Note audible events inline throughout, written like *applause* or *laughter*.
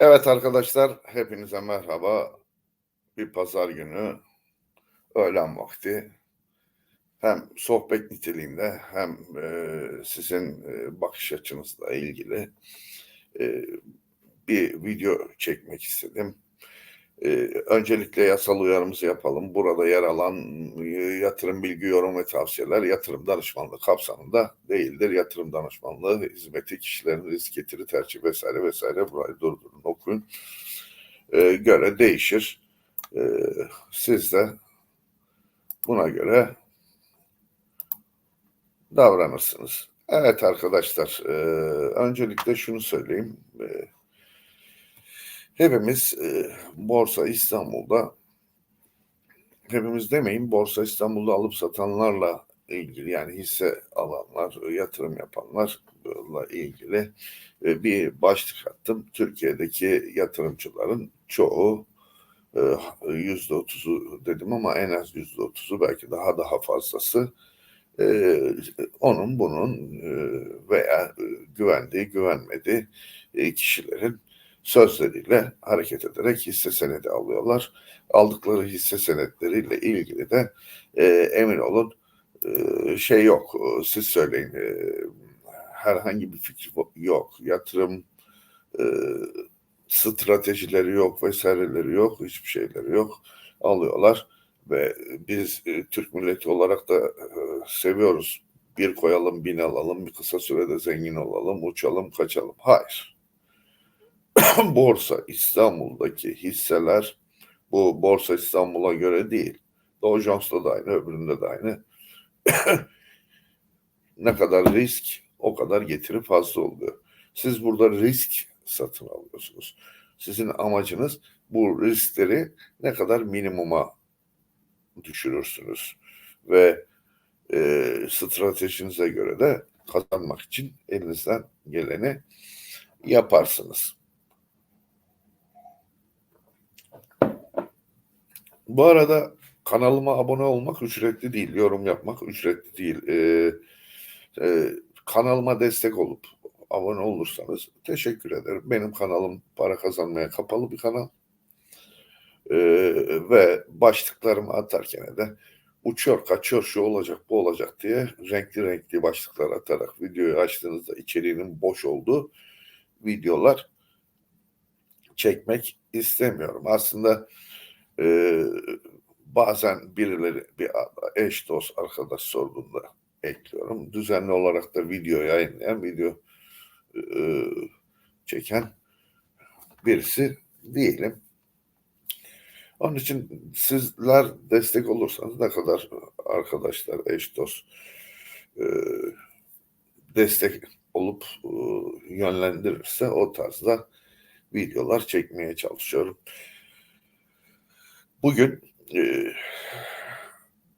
Evet arkadaşlar, hepinize merhaba. Bir pazar günü, öğlen vakti. Hem sohbet niteliğinde hem e, sizin e, bakış açınızla ilgili e, bir video çekmek istedim. E, öncelikle yasal uyarımızı yapalım. Burada yer alan e, yatırım bilgi, yorum ve tavsiyeler yatırım danışmanlığı kapsamında değildir. Yatırım danışmanlığı hizmeti kişilerin risk getiri tercih vesaire vesaire burayı durdurun okuyun. E, göre değişir. E, siz de buna göre davranırsınız. Evet arkadaşlar, e, öncelikle şunu söyleyeyim. E, hepimiz e, Borsa İstanbul'da, hepimiz demeyin, Borsa İstanbul'da alıp satanlarla ilgili yani hisse alanlar, yatırım yapanlarla ilgili e, bir başlık attım. Türkiye'deki yatırımcıların çoğu yüzde otuzu dedim ama en az yüzde otuzu belki daha daha fazlası e, onun bunun e, veya e, güvendiği güvenmediği e, kişilerin sözleriyle hareket ederek hisse senedi alıyorlar. Aldıkları hisse senetleriyle ilgili de e, emin olun e, şey yok. Siz söyleyin. E, herhangi bir fikri yok. Yatırım e, stratejileri yok vesaireleri yok. Hiçbir şeyleri yok. Alıyorlar ve biz e, Türk milleti olarak da e, seviyoruz. Bir koyalım, bin alalım, bir kısa sürede zengin olalım, uçalım, kaçalım. Hayır. *coughs* Borsa İstanbul'daki hisseler bu Borsa İstanbul'a göre değil. Dow Jones'ta da aynı, öbüründe de aynı. *coughs* ne kadar risk o kadar getiri fazla oluyor. Siz burada risk satın alıyorsunuz. Sizin amacınız bu riskleri ne kadar minimuma düşürürsünüz. Ve e, stratejinize göre de kazanmak için elinizden geleni yaparsınız. Bu arada kanalıma abone olmak ücretli değil, yorum yapmak ücretli değil. Ee, e, kanalıma destek olup abone olursanız teşekkür ederim. Benim kanalım para kazanmaya kapalı bir kanal. Ee, ve başlıklarımı atarken de uçuyor, kaçıyor, şu olacak, bu olacak diye renkli renkli başlıklar atarak videoyu açtığınızda içeriğinin boş olduğu videolar çekmek istemiyorum. Aslında e, bazen birileri bir eş dost arkadaş sorduğunda ekliyorum. Düzenli olarak da video yayınlayan, video e, çeken birisi değilim. Onun için sizler destek olursanız ne kadar arkadaşlar, eş dost e, destek olup e, yönlendirirse o tarzda videolar çekmeye çalışıyorum. Bugün e,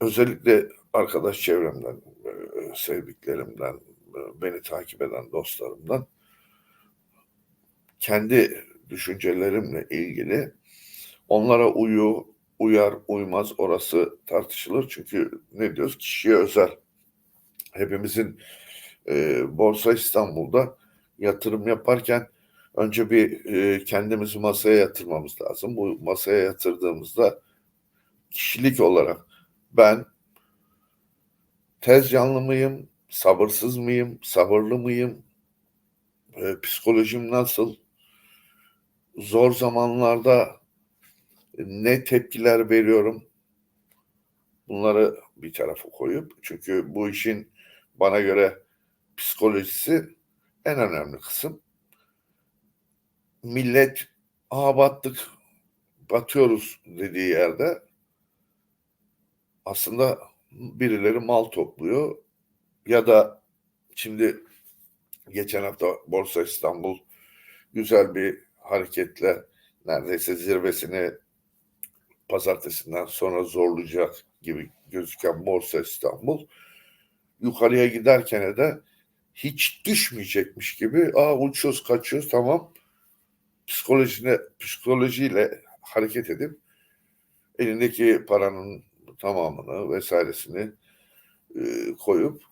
özellikle arkadaş çevremden, e, sevdiklerimden, e, beni takip eden dostlarımdan kendi düşüncelerimle ilgili onlara uyu, uyar, uymaz orası tartışılır. Çünkü ne diyoruz? Kişiye özel. Hepimizin e, Borsa İstanbul'da yatırım yaparken önce bir e, kendimizi masaya yatırmamız lazım. Bu masaya yatırdığımızda kişilik olarak ben tez canlı mıyım, sabırsız mıyım, sabırlı mıyım, e, psikolojim nasıl, zor zamanlarda ne tepkiler veriyorum bunları bir tarafa koyup çünkü bu işin bana göre psikolojisi en önemli kısım. Millet aa battık batıyoruz dediği yerde aslında birileri mal topluyor. Ya da şimdi geçen hafta Borsa İstanbul güzel bir hareketle neredeyse zirvesini pazartesinden sonra zorlayacak gibi gözüken Borsa İstanbul yukarıya giderken de hiç düşmeyecekmiş gibi aa uçuyoruz kaçıyoruz tamam psikolojine psikolojiyle hareket edip elindeki paranın tamamını vesairesini e, koyup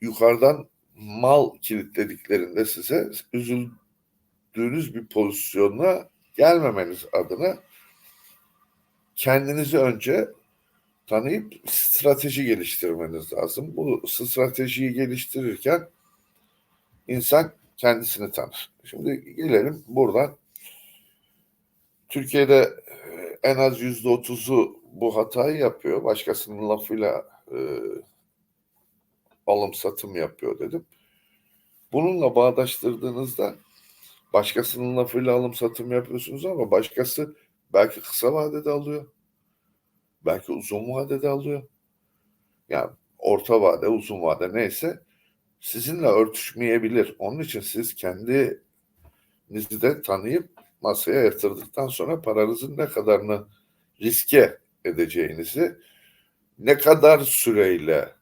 yukarıdan mal kilitlediklerinde size üzül düştüğünüz bir pozisyona gelmemeniz adına kendinizi önce tanıyıp strateji geliştirmeniz lazım. Bu stratejiyi geliştirirken insan kendisini tanır. Şimdi gelelim buradan. Türkiye'de e, en az yüzde otuzu bu hatayı yapıyor. Başkasının lafıyla e, alım satım yapıyor dedim. Bununla bağdaştırdığınızda başkasının lafıyla alım satım yapıyorsunuz ama başkası belki kısa vadede alıyor. Belki uzun vadede alıyor. Yani orta vade, uzun vade neyse sizinle örtüşmeyebilir. Onun için siz kendinizi de tanıyıp masaya yatırdıktan sonra paranızın ne kadarını riske edeceğinizi, ne kadar süreyle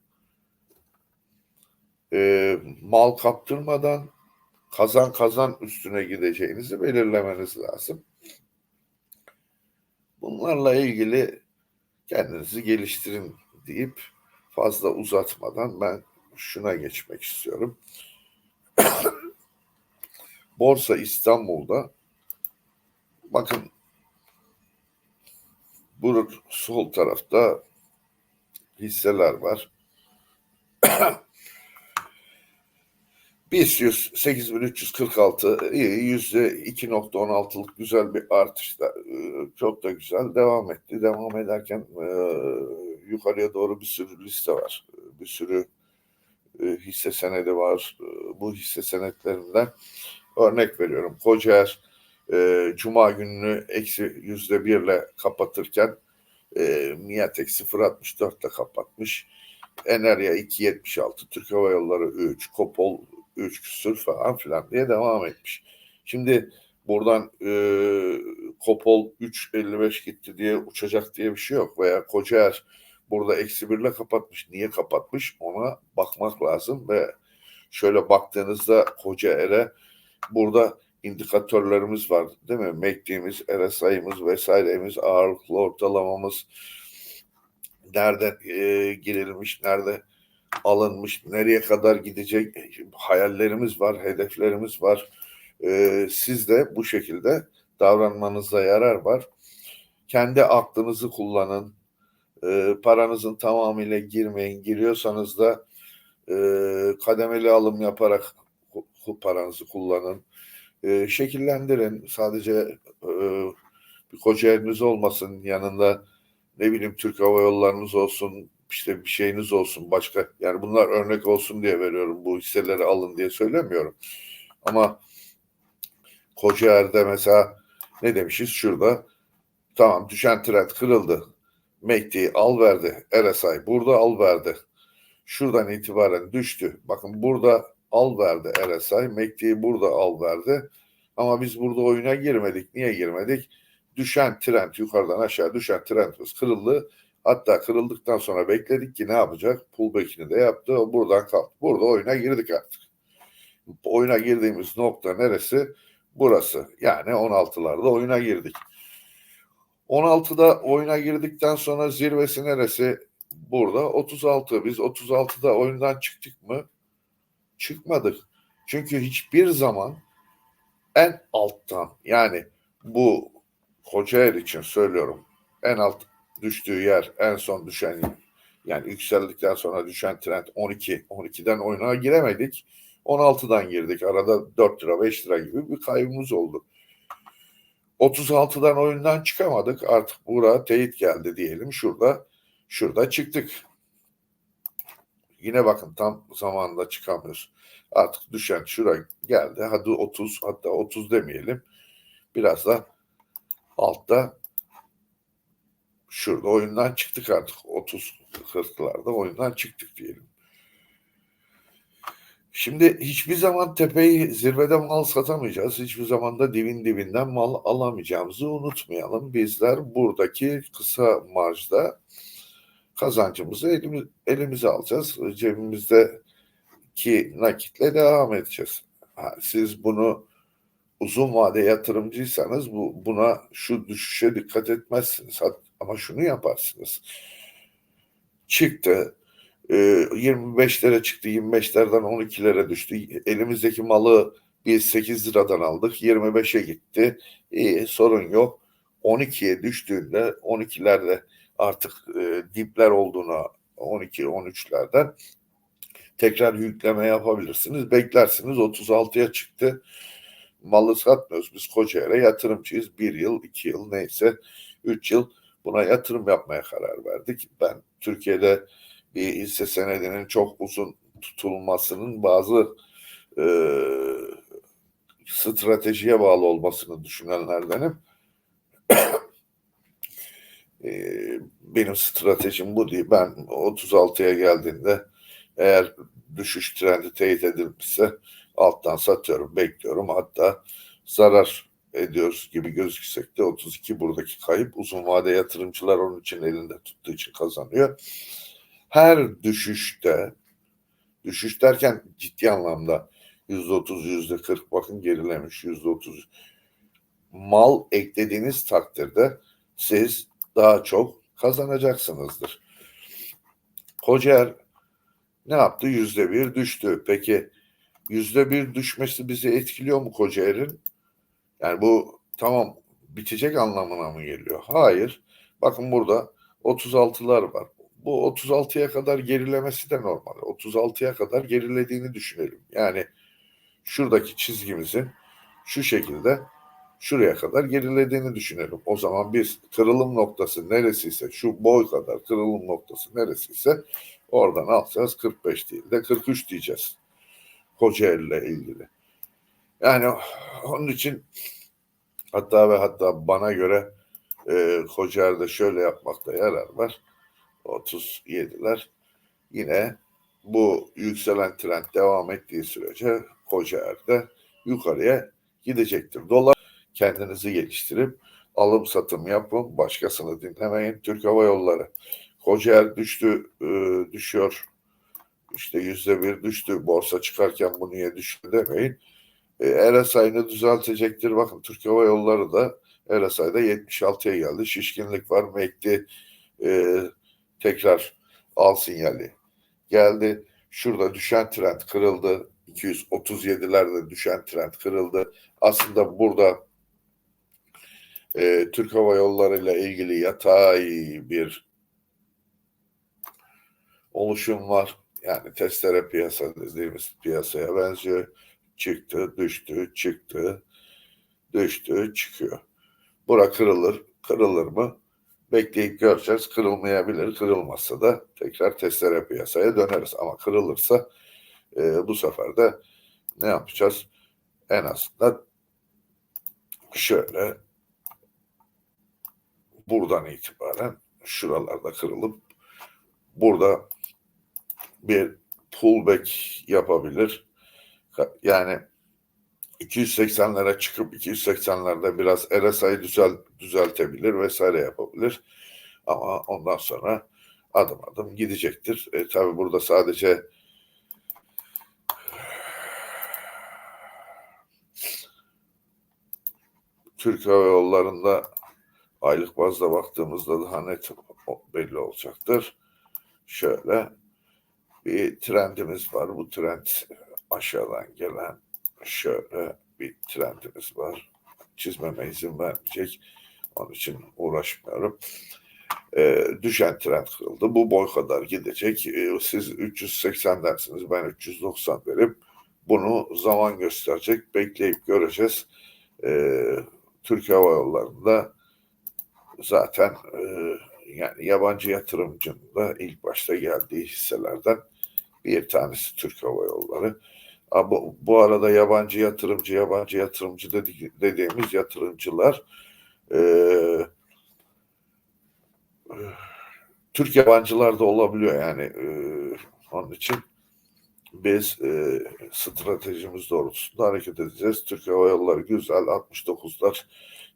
e, mal kaptırmadan kazan kazan üstüne gideceğinizi belirlemeniz lazım. Bunlarla ilgili kendinizi geliştirin deyip fazla uzatmadan ben şuna geçmek istiyorum. *coughs* Borsa İstanbul'da bakın bu sol tarafta hisseler var. BIST 100 8346 yüzde 2.16'lık güzel bir artışta e, çok da güzel devam etti. Devam ederken e, yukarıya doğru bir sürü liste var. Bir sürü e, hisse senedi var. Bu hisse senetlerinden örnek veriyorum. Kocaer Cuma gününü eksi yüzde birle kapatırken Nihat eksi 0.64 ile kapatmış. Enerya 2.76, Türk Hava Yolları 3, Kopol 3 küsür falan filan diye devam etmiş. Şimdi buradan e, Kopol 3.55 gitti diye uçacak diye bir şey yok. Veya Kocaer burada eksi birle kapatmış. Niye kapatmış? Ona bakmak lazım ve şöyle baktığınızda Kocaer'e burada indikatörlerimiz var değil mi? MACD'miz, RSI'miz vesairemiz, ağırlıklı ortalamamız nerede e, girilmiş, nerede alınmış, nereye kadar gidecek hayallerimiz var, hedeflerimiz var. Ee, siz de bu şekilde davranmanızda yarar var. Kendi aklınızı kullanın. Ee, paranızın tamamıyla girmeyin. Giriyorsanız da e, kademeli alım yaparak paranızı kullanın. E, şekillendirin. Sadece e, bir koca eliniz olmasın. Yanında ne bileyim Türk Hava Yollarınız olsun, işte bir şeyiniz olsun başka yani bunlar örnek olsun diye veriyorum bu hisseleri alın diye söylemiyorum. Ama Kocaer'de mesela ne demişiz şurada tamam düşen trend kırıldı. MACD al verdi. RSI burada al verdi. Şuradan itibaren düştü. Bakın burada al verdi RSI. MACD burada al verdi. Ama biz burada oyuna girmedik. Niye girmedik? Düşen trend yukarıdan aşağı düşen trendimiz kırıldı. Hatta kırıldıktan sonra bekledik ki ne yapacak? Pullback'ini de yaptı. O buradan kalktı. Burada oyuna girdik artık. Oyuna girdiğimiz nokta neresi? Burası. Yani 16'larda oyuna girdik. 16'da oyuna girdikten sonra zirvesi neresi? Burada 36. Biz 36'da oyundan çıktık mı? Çıkmadık. Çünkü hiçbir zaman en alttan yani bu Kocaeli için söylüyorum en alt düştüğü yer en son düşen yani yükseldikten sonra düşen trend 12. 12'den oyuna giremedik. 16'dan girdik. Arada 4 lira 5 lira gibi bir kaybımız oldu. 36'dan oyundan çıkamadık. Artık bura teyit geldi diyelim. Şurada şurada çıktık. Yine bakın tam zamanında çıkamıyoruz. Artık düşen şura geldi. Hadi 30 hatta 30 demeyelim. Biraz da altta şurada oyundan çıktık artık. 30 40'larda oyundan çıktık diyelim. Şimdi hiçbir zaman tepeyi zirvede mal satamayacağız. Hiçbir zaman da dibin dibinden mal alamayacağımızı unutmayalım. Bizler buradaki kısa marjda kazancımızı elimiz, elimize alacağız. Cebimizdeki nakitle devam edeceğiz. siz bunu uzun vade yatırımcıysanız bu buna şu düşüşe dikkat etmezsiniz. Ama şunu yaparsınız. Çıktı 25'lere e, çıktı 25'lerden 12'lere düştü. Elimizdeki malı Biz 8 liradan aldık 25'e gitti. İyi sorun yok. 12'ye düştüğünde 12'lerde artık e, dipler olduğuna 12-13'lerden tekrar yükleme yapabilirsiniz. Beklersiniz 36'ya çıktı. Malı satmıyoruz. Biz Kocaeli'ye yatırımcıyız. Bir yıl, iki yıl neyse üç yıl buna yatırım yapmaya karar verdik. Ben Türkiye'de bir hisse senedinin çok uzun tutulmasının bazı e, stratejiye bağlı olmasını düşünenlerdenim. *coughs* e, benim stratejim bu değil. Ben 36'ya geldiğinde eğer düşüş trendi teyit edilmişse alttan satıyorum, bekliyorum. Hatta zarar ediyoruz gibi gözüksek de 32 buradaki kayıp uzun vade yatırımcılar onun için elinde tuttuğu için kazanıyor. Her düşüşte düşüş derken ciddi anlamda yüzde otuz, yüzde kırk bakın gerilemiş yüzde otuz. Mal eklediğiniz takdirde siz daha çok kazanacaksınızdır. Kocaer ne yaptı? Yüzde bir düştü. Peki yüzde bir düşmesi bizi etkiliyor mu Kocaer'in? Yani bu tamam bitecek anlamına mı geliyor? Hayır. Bakın burada 36'lar var. Bu 36'ya kadar gerilemesi de normal. 36'ya kadar gerilediğini düşünelim. Yani şuradaki çizgimizin şu şekilde şuraya kadar gerilediğini düşünelim. O zaman biz kırılım noktası neresiyse şu boy kadar kırılım noktası neresiyse oradan alacağız 45 değil de 43 diyeceğiz. Kocaeli ile ilgili. Yani onun için hatta ve hatta bana göre e, Kocaeli'de şöyle yapmakta yarar var. 37'ler yine bu yükselen trend devam ettiği sürece Kocaeli'de yukarıya gidecektir. Dolar kendinizi geliştirip alım satım yapın. Başkasını dinlemeyin. Türk Hava Yolları. Kocaeli düştü, e, düşüyor. İşte yüzde bir düştü. Borsa çıkarken bu niye düştü demeyin. E, RSI'ni düzeltecektir. Bakın Türk Hava Yolları da RSI'da 76'ya geldi. Şişkinlik var. MACD e, tekrar al sinyali geldi. Şurada düşen trend kırıldı. 237'lerde düşen trend kırıldı. Aslında burada e, Türk Hava Yolları ile ilgili yatay bir oluşum var. Yani testere piyasa dediğimiz piyasaya benziyor. Çıktı, düştü, çıktı, düştü, çıkıyor. Bura kırılır, kırılır mı? Bekleyip göreceğiz. Kırılmayabilir. Kırılmazsa da tekrar testere piyasaya döneriz. Ama kırılırsa e, bu sefer de ne yapacağız? En azından şöyle buradan itibaren şuralarda kırılıp burada bir pullback yapabilir. Yani 280'lere çıkıp 280'lerde biraz RSI'yi düzel, düzeltebilir vesaire yapabilir. Ama ondan sonra adım adım gidecektir. E, tabii burada sadece Türk Hava Yolları'nda aylık bazda baktığımızda daha net belli olacaktır. Şöyle bir trendimiz var. Bu trend aşağıdan gelen şöyle bir trendimiz var. Çizmeme izin vermeyecek. Onun için uğraşmıyorum. Ee, düşen trend kırıldı. Bu boy kadar gidecek. Ee, siz 380 dersiniz. Ben 390 derim. Bunu zaman gösterecek. Bekleyip göreceğiz. Ee, Türk Hava Yolları'nda zaten e, yani yabancı yatırımcının da ilk başta geldiği hisselerden bir tanesi Türk Hava Yolları. Bu, bu arada yabancı yatırımcı, yabancı yatırımcı dedik, dediğimiz yatırımcılar e, Türk yabancılar da olabiliyor yani e, onun için biz e, stratejimiz doğrultusunda hareket edeceğiz. Türk Hava Yolları güzel 69'lar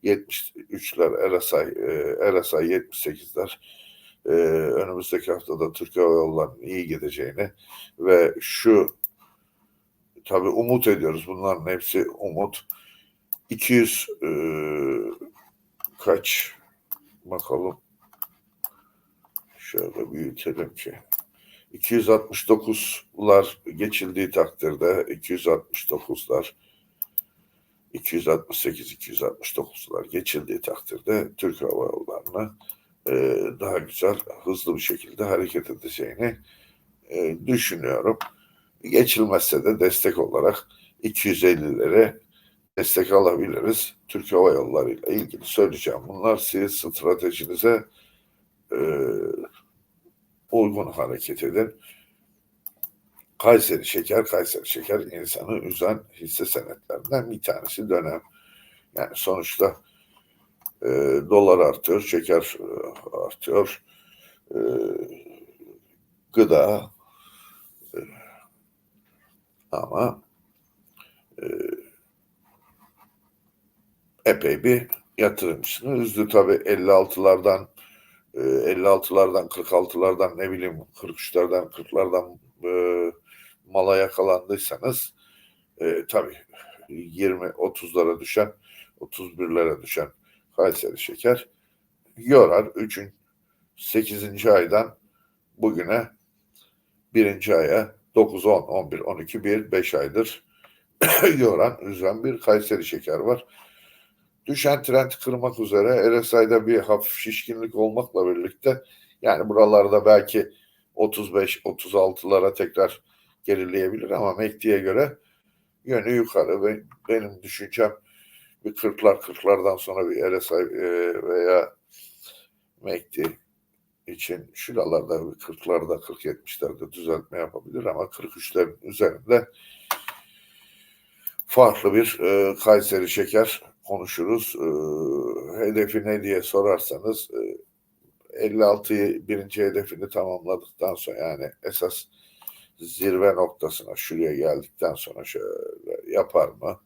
73'ler RSI, e, RSI 78'ler e, önümüzdeki haftada Türk Hava Yolları'nın iyi gideceğini ve şu tabi umut ediyoruz. Bunların hepsi umut. 200 e, kaç? Bakalım. Şöyle büyütelim ki. 269'lar geçildiği takdirde 269'lar 268-269'lar geçildiği takdirde Türk Hava Yolları'na e, daha güzel, hızlı bir şekilde hareket edeceğini e, düşünüyorum. Geçilmezse de destek olarak 250'lere destek alabiliriz. Türk Hava Yolları ile ilgili söyleyeceğim. Bunlar siz stratejinize e, uygun hareket edin. Kayseri Şeker, Kayseri Şeker insanı üzen hisse senetlerinden bir tanesi dönem. Yani sonuçta e, dolar artıyor, şeker e, artıyor, e, gıda e, ama e, epey bir yatırımcısını üzdü tabii 56'lardan e, 56'lardan 46'lardan ne bileyim 43'lerden 40'lardan e, mala yakalandıysanız e, tabii 20-30'lara düşen 31'lere düşen Kayseri şeker yorar 3'ün 8. aydan bugüne 1. aya 9, 10, 11, 12, 1, 5 aydır *coughs* yoran, üzen bir Kayseri şeker var. Düşen trend kırmak üzere RSI'da bir hafif şişkinlik olmakla birlikte yani buralarda belki 35-36'lara tekrar gerileyebilir ama MACD'ye göre yönü yukarı ve benim düşüncem bir 40'lar 40'lardan sonra bir RSI e, veya MACD için şuralarda bir 40'larda 40-70'lerde düzeltme yapabilir ama 43'lerin üzerinde farklı bir e, Kayseri şeker konuşuruz. E, hedefi ne diye sorarsanız e, 56'yı birinci hedefini tamamladıktan sonra yani esas zirve noktasına şuraya geldikten sonra şöyle yapar mı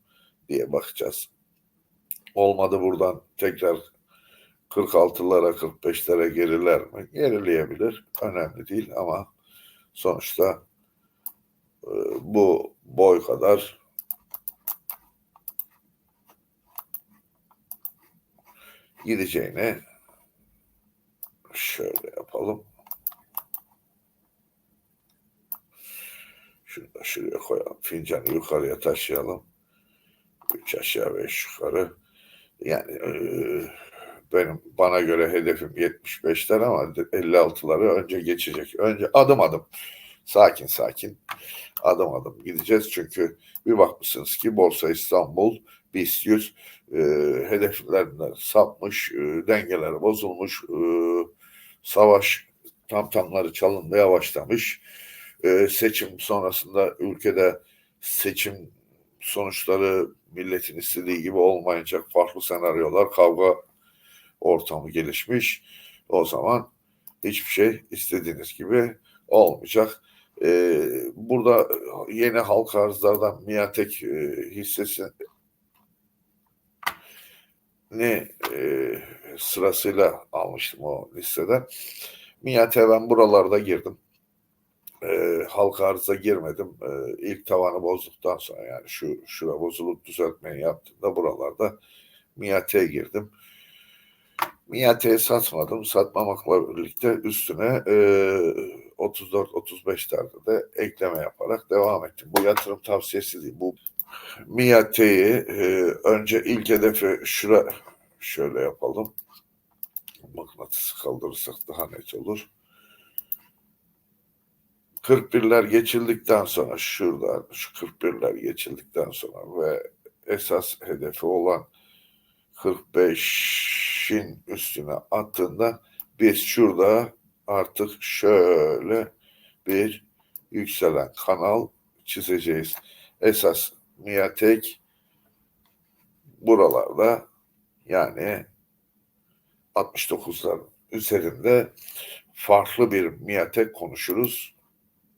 diye bakacağız. Olmadı buradan tekrar 46'lara 45'lere geriler mi? Gerileyebilir. Önemli değil ama sonuçta e, bu boy kadar gideceğini şöyle yapalım. Şunu da şuraya koyalım. Fincanı yukarıya taşıyalım. Üç aşağı beş yukarı. Yani e, benim bana göre hedefim 75'ler ama 56'ları önce geçecek. Önce adım adım. Sakin sakin. Adım adım gideceğiz. Çünkü bir bakmışsınız ki Borsa İstanbul BIST 100 e, hedeflerinden sapmış, e, dengeler bozulmuş, e, savaş tam tamları çalınmaya başlamış. E, seçim sonrasında ülkede seçim sonuçları milletin istediği gibi olmayacak farklı senaryolar, kavga ortamı gelişmiş. O zaman hiçbir şey istediğiniz gibi olmayacak. Ee, burada yeni halka arzlardan Miatek e, hissesi ne e, sırasıyla almıştım o listeden. Miate ben buralarda girdim. E, halka arıza girmedim. E, ilk tavanı bozduktan sonra yani şu şura bozulup düzeltmeyi yaptığımda buralarda Miate'ye girdim. Miate'ye satmadım. Satmamakla birlikte üstüne e, 34-35'lerde de ekleme yaparak devam ettim. Bu yatırım tavsiyesi değil. Bu Miate'yi e, önce ilk hedefi şura şöyle yapalım. Mıknatısı kaldırırsak daha net olur. 41'ler geçildikten sonra şurada şu 41'ler geçildikten sonra ve esas hedefi olan 45'in üstüne attığında biz şurada artık şöyle bir yükselen kanal çizeceğiz. Esas Miatek buralarda yani 69'lar üzerinde farklı bir Miatek konuşuruz.